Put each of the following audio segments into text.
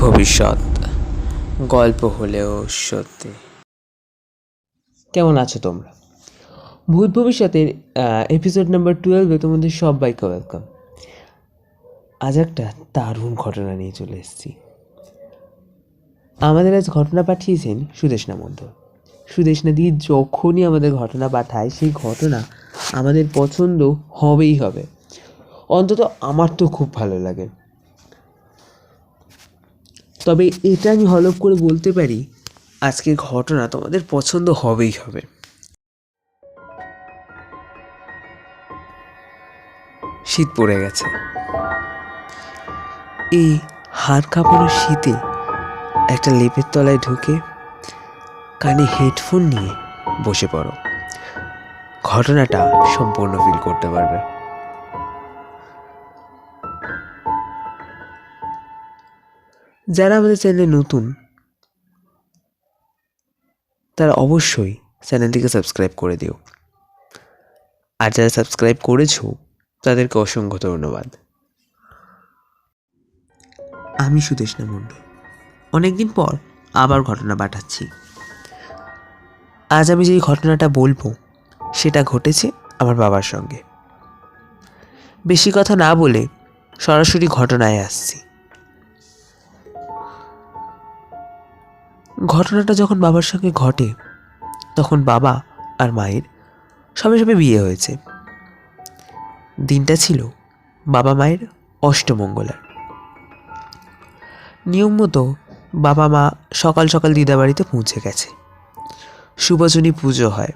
ভবিষ্যৎ। গল্প হলেও সত্যি। কেমন আছো তোমরা? ভূত ভবিষ্যতের এপিসোড নাম্বার টুয়েলভে তোমাদের সবাইকে ওয়েলকাম আজ একটা দারুণ ঘটনা নিয়ে চলে এসেছি। আমাদের আজ ঘটনা পাঠিয়েছেন সুদেশনা মণ্ডল সুদেশনা দি যখনই আমাদের ঘটনা পাঠায়, সেই ঘটনা আমাদের পছন্দ হবেই হবে। অন্তত আমার তো খুব ভালো লাগে। তবে এটা আমি হলফ করে বলতে পারি, আজকের ঘটনা তোমাদের পছন্দ হবেই হবে। শীত পড়ে গেছে। এই হাড় কাঁপানো শীতে একটা লেপের তলায় ঢুকে কানে হেডফোন নিয়ে বসে পড়ো। ঘটনাটা সম্পূর্ণ ফিল করতে পারবে। যারা আমাদের চ্যানেলে নতুন, তারা অবশ্যই চ্যানেলটিকে সাবস্ক্রাইব করে দিও। আর যারা সাবস্ক্রাইব করেছ, তাদেরকে অসংখ্য ধন্যবাদ। আমি সুদেশনা মণ্ডল। অনেকদিন পর আবার ঘটনা পাঠাচ্ছি। আজ আমি যেই ঘটনাটা বলব, সেটা ঘটেছে আমার বাবার সঙ্গে। বেশি কথা না বলে সরাসরি ঘটনায় আসছি। ঘটনাটা যখন বাবার সঙ্গে ঘটে, তখন বাবা আর মায়ের সবে সবে বিয়ে হয়েছে। দিনটা ছিল বাবা মায়ের অষ্টমঙ্গলার। নিয়ম মতো বাবা মা সকাল সকাল দিদাবাড়িতে পৌঁছে গেছে। সুবচনী পুজো হয়।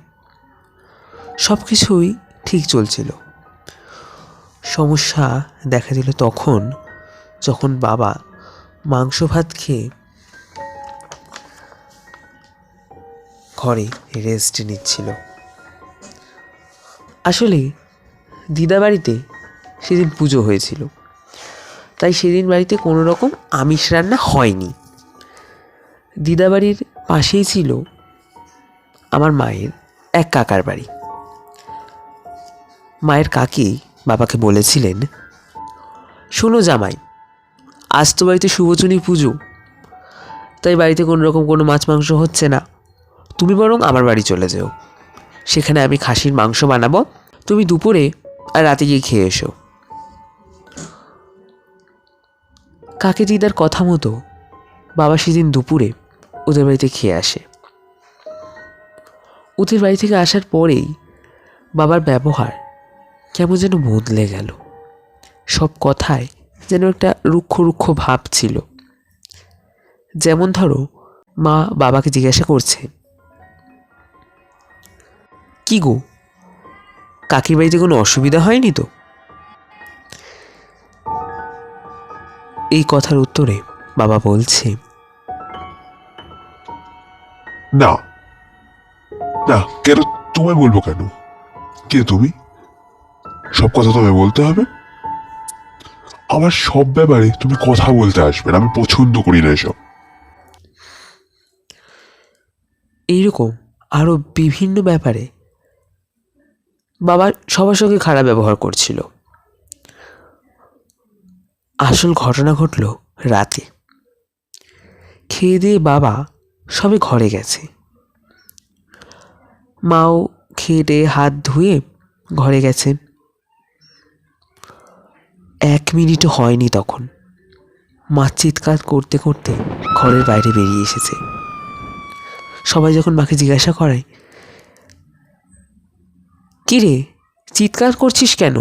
সব কিছুই ঠিক চলছিল। সমস্যা দেখা দিল তখন, যখন বাবা মাংস ভাত খেয়ে ঘরে রেস্ট নিচ্ছিল। আসলে দিদা বাড়িতে সেদিন পুজো হয়েছিল। তাই সেদিন বাড়িতে কোনো রকম আমিষ রান্না হয়নি। দিদা বাড়ির পাশেই ছিল আমার মায়ের এক কাকার বাড়ি। মায়ের কাকি বাবাকে বলেছিলেন, শোনো জামাই, আজ তো বাড়িতে শুভচনী পুজো, তাই বাড়িতে কোনো রকম কোনো মাছ মাংস হচ্ছে না। তুমি বরং আমার বাড়ি চলে যেও। সেখানে আমি খাসির মাংস বানাবো, তুমি দুপুরে আর রাতে গিয়ে খেয়ে এসো। কাকে দিদার কথা মতো বাবা সেদিন দুপুরে ওদের বাড়িতে খেয়ে আসে। ওদের বাড়ি থেকে আসার পরেই বাবার ব্যবহার কেমন যেন বদলে গেল। সব কথায় যেন একটা রুক্ষ রুক্ষ ভাব ছিল। যেমন ধরো, মা বাবাকে জিজ্ঞাসা করছে কি গো? কাকির বাড়িতে কোনো অসুবিধা হয়নি তো? এই কথার উত্তরে বাবা বলছে না না কেন তোমায় বলব কেন? কে তুমি? সব কথা তোমায় বলতে হবে? আমার সব ব্যাপারে তুমি কথা বলতে আসবে না আমি পছন্দ করি না এসব। এইরকম আরও বিভিন্ন ব্যাপারে বাবা সবার সঙ্গে খারাপ ব্যবহার করছিল। আসল ঘটনা ঘটল রাতে। খেয়ে দিয়ে বাবা সবে ঘরে গেছে। মাও দিয়ে হাত ধুয়ে ঘরে গেছে। এক মিনিটও হয়নি তখন। মা চিৎকার করতে করতে ঘরের বাইরে বেরিয়ে এসেছে। সবাই যখন মাকে জিজ্ঞাসা করে কি রে? চিৎকার করছিস কেন?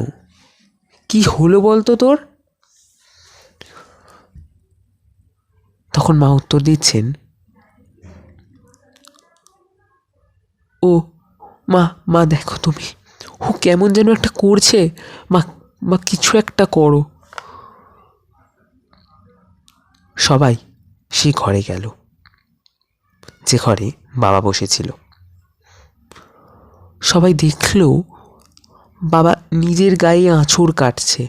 কি হলো বলতো তোর? তখন মা উত্তর দিচ্ছেন, ও, মা মা, দেখো তুমি। ও কেমন যেন একটা করছে। মা মা, কিছু একটা করো। সবাই সে ঘরে গেল। যে ঘরে বাবা বসেছিল। সবাই দেখল বাবা নিজের গায়ে আঁচড় কাটছে।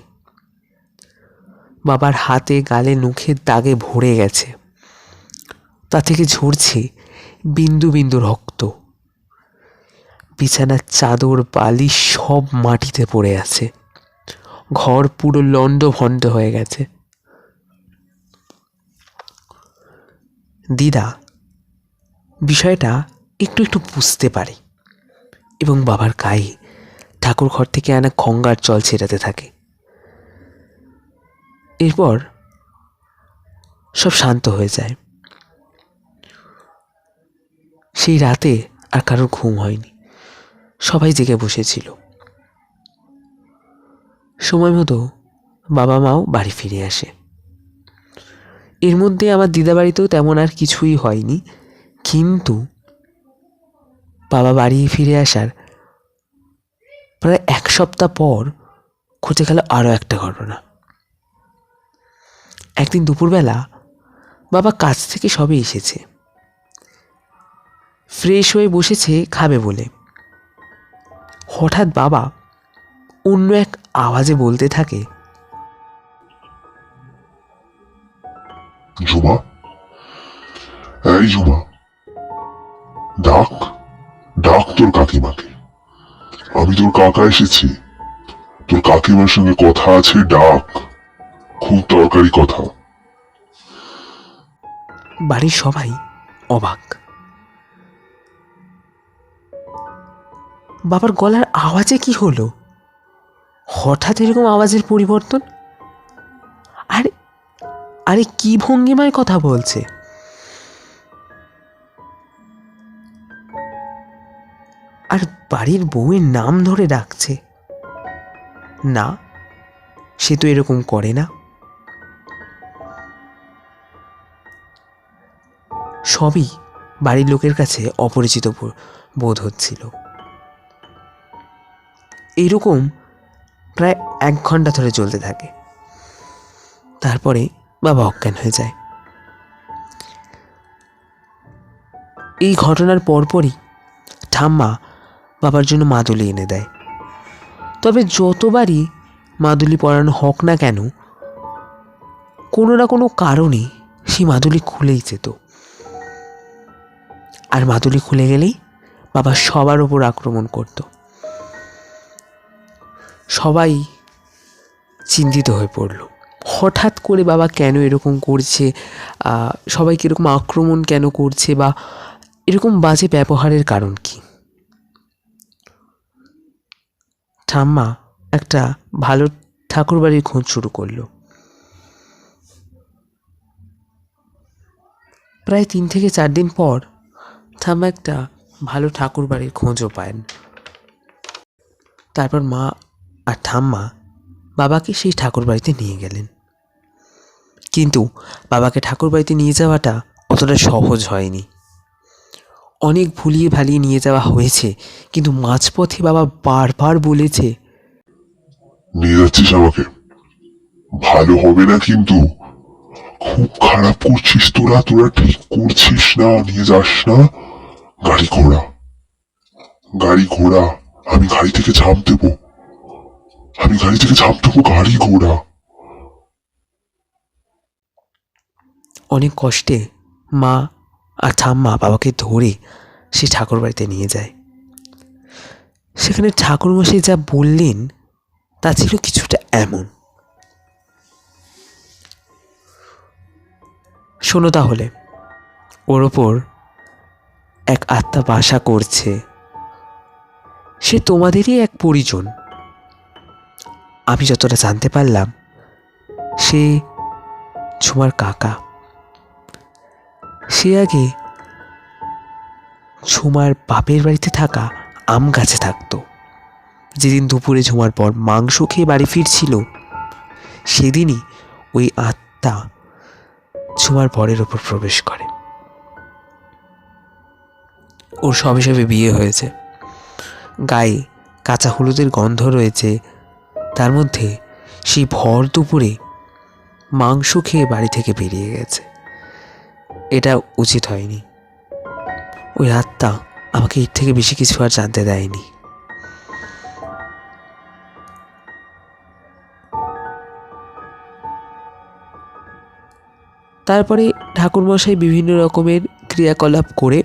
বাবার হাতে গালে নখের দাগে ভরে গেছে। তা থেকে ঝরছে বিন্দু বিন্দু রক্ত। বিছানার চাদর বালি সব মাটিতে পড়ে আছে। ঘর পুরো লন্ড ভন্ড হয়ে গেছে। দিদা, বিষয়টা একটু একটু বুঝতে পারে। এবং বাবার গায়ে ঠাকুর ঘর থেকে আনা গঙ্গার জল ছেটাতে থাকে। এরপর সব শান্ত হয়ে যায়। সেই রাতে আর কারোর ঘুম হয়নি। সবাই জেগে বসেছিল। সময় মতো বাবা মাও বাড়ি ফিরে আসে। এর মধ্যে আমার দিদা বাড়িতেও তেমন আর কিছুই হয়নি, কিন্তু বাবা বাড়ি ফিরে আসার প্রায় এক সপ্তাহ পর ঘটে গেল আরও একটা ঘটনা। একদিন দুপুরবেলা বাবা কাজ থেকে সবে এসেছে। ফ্রেশ হয়ে বসেছে খাবে বলে। হঠাৎ বাবা অন্য এক আওয়াজে বলতে থাকে জুমা এই ডাক ডাক। তোর কাকিমাকে আমি তোর কাকা এসেছি। তোর কাকিমার সঙ্গে কথা আছে, ডাক। খুব দরকারি কথা। বাড়ির সবাই অবাক। বাবার গলার আওয়াজে কি হলো? হঠাৎ এরকম আওয়াজের পরিবর্তন? আরে আরে কি ভঙ্গিমায় কথা বলছে? আর বাড়ির বউয়ের নাম ধরে ডাকছে। না, সে তো এরকম করে না। সবই বাড়ির লোকের কাছে অপরিচিত বোধ হচ্ছিল। এরকম প্রায় এক ঘণ্টা ধরে চলতে থাকে। তারপরে বাবা অজ্ঞান হয়ে যায়। এই ঘটনার পরপরই ঠাম্মা বাবার জন্য মাদুলি এনে দেয়। তবে যতবারই মাদুলি পরানো হোক না কেন, কোনো না কোনো কারণে সেই মাদুলি খুলেই যেত। আর মাদুলি খুলে গেলেই বাবা সবার ওপর আক্রমণ করত। সবাই চিন্তিত হয়ে পড়ল। হঠাৎ করে বাবা কেন এরকম করছে? সবাইকে এরকম আক্রমণ কেন করছে? বা এরকম বাজে ব্যবহারের কারণ কি? ঠাম্মা একটা ভালো ঠাকুরবাড়ির খোঁজ শুরু করল। প্রায় তিন থেকে চার দিন পর ঠাম্মা একটা ভালো ঠাকুর বাড়ির খোঁজও পান। তারপর মা আর ঠাম্মা বাবাকে সেই ঠাকুর বাড়িতে নিয়ে গেলেন। কিন্তু বাবাকে ঠাকুর বাড়িতে নিয়ে যাওয়াটা অতটা সহজ হয়নি। অনেক ভুলিয়ে ভালিয়ে নিয়ে যাওয়া হয়েছে। কিন্তু মাঝপথে বাবা বারবার বলেছে নিয়ে যাচ্ছিস আমাকে। ভালো হবে না কিন্তু। খুব খারাপ করছিস তোরা তোরা ঠিক করছিস না নিয়ে যাস না। গাড়ি ঘোড়া। গাড়ি ঘোড়া। আমি গাড়ি থেকে ঝাঁপ দেবো। আমি গাড়ি থেকে ঝাঁপ দেবো গাড়ি ঘোড়া। অনেক কষ্টে মা আর ঠাম্মা বাবাকে ধরে সে ঠাকুর বাড়িতে নিয়ে যায়। সেখানে ঠাকুরমশাই যা বললেন, তা ছিল কিছুটা এমন। শোনো তাহলে, ওর ওপর এক আত্মা বাসা করছে। সে তোমাদেরই এক পরিজন। আমি যতটা জানতে পারলাম, সে ঝুমার কাকা। সে আগে ঝুমার বাপের বাড়িতে থাকা আম গাছে থাকতো। যেদিন দুপুরে ঝুমার পর মাংস খেয়ে বাড়ি ফিরছিল, সেদিনই ওই আত্মা ঝুমার পরের ওপর প্রবেশ করে। ওর সবে সবে বিয়ে হয়েছে। গায়ে কাঁচা হলুদের গন্ধ রয়েছে। তার মধ্যে সেই ভর দুপুরে মাংস খেয়ে বাড়ি থেকে বেরিয়ে গেছে। এটা উচিত হয়নি। ওই আত্মা আমাকে এর থেকে বেশি কিছু আর জানতে দেয়নি। তারপরে ঠাকুরমশাই বিভিন্ন রকমের ক্রিয়াকলাপ করে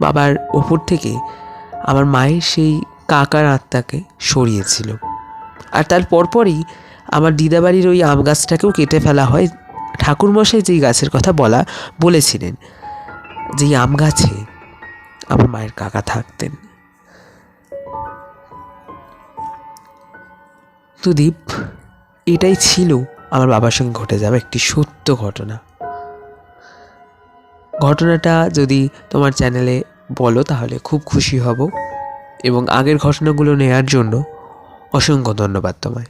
বাবার ওপর থেকে আমার মায়ের সেই কাকার আত্মাকে সরিয়েছিল। আর তার পরপরই আমার দিদাবাড়ির ওই আম গাছটাকেও কেটে ফেলা হয় ঠাকুরমশাই যেই গাছের কথা বলা, বলেছিলেন যেই আম গাছে আমার মায়ের কাকা থাকতেন। তো দীপ এটাই ছিল আমার বাবার সঙ্গে ঘটে যাওয়া একটি সত্য ঘটনা। ঘটনাটা যদি তোমার চ্যানেলে বলো, তাহলে খুব খুশি হব এবং আগের ঘটনাগুলো নেয়ার জন্য অসংখ্য ধন্যবাদ তোমায়।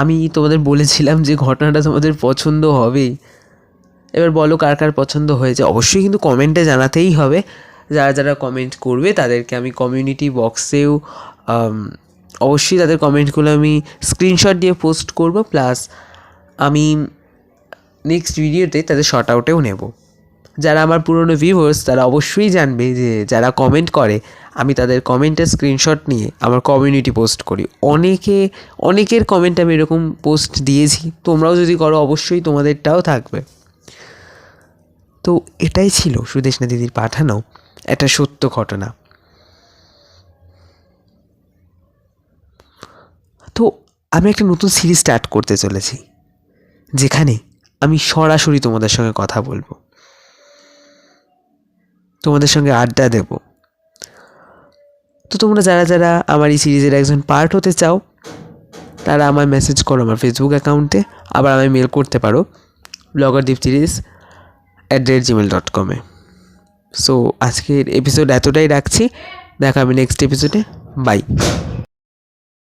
আমি তোমাদের বলেছিলাম যে ঘটনাটা তোমাদের পছন্দ হবেই এবার বলো কার কার পছন্দ হয়েছে। অবশ্যই কিন্তু কমেন্টে জানাতেই হবে। যারা যারা কমেন্ট করবে তাদেরকে আমি কমিউনিটি বক্সেও অবশ্যই তাদের কমেন্টগুলো আমি স্ক্রিনশট দিয়ে পোস্ট করব। প্লাস আমি নেক্সট ভিডিওতে তাদের শর্ট আউটেও নেব। যারা আমার পুরনো ভিউয়ার্স তারা অবশ্যই জানবে যে যারা কমেন্ট করে, আমি তাদের কমেন্টের স্ক্রিনশট নিয়ে আমার কমিউনিটি পোস্ট করি। অনেকে, অনেকের কমেন্ট আমি এরকম পোস্ট দিয়েছি, তোমরাও যদি করো, অবশ্যই তোমাদেরটাও থাকবে। তো এটাই ছিল সুদেশনা দিদির পাঠানো, একটা সত্য ঘটনা। তো আমি একটা নতুন সিরিজ স্টার্ট করতে চলেছি, যেখানে আমি সরাসরি তোমাদের সঙ্গে কথা বলব। তোমাদের সঙ্গে আড্ডা দেব। তো তোমরা যারা যারা আমার এই সিরিজের একজন পার্ট হতে চাও, তারা আমায় মেসেজ করো আমার ফেসবুক অ্যাকাউন্টে আবার আমায় মেল করতে পারো blogger Dwip series at rate Gmail dot কমে সো আজকের এপিসোড এতটাই রাখছি। দেখা আমি নেক্সট এপিসোডে বাই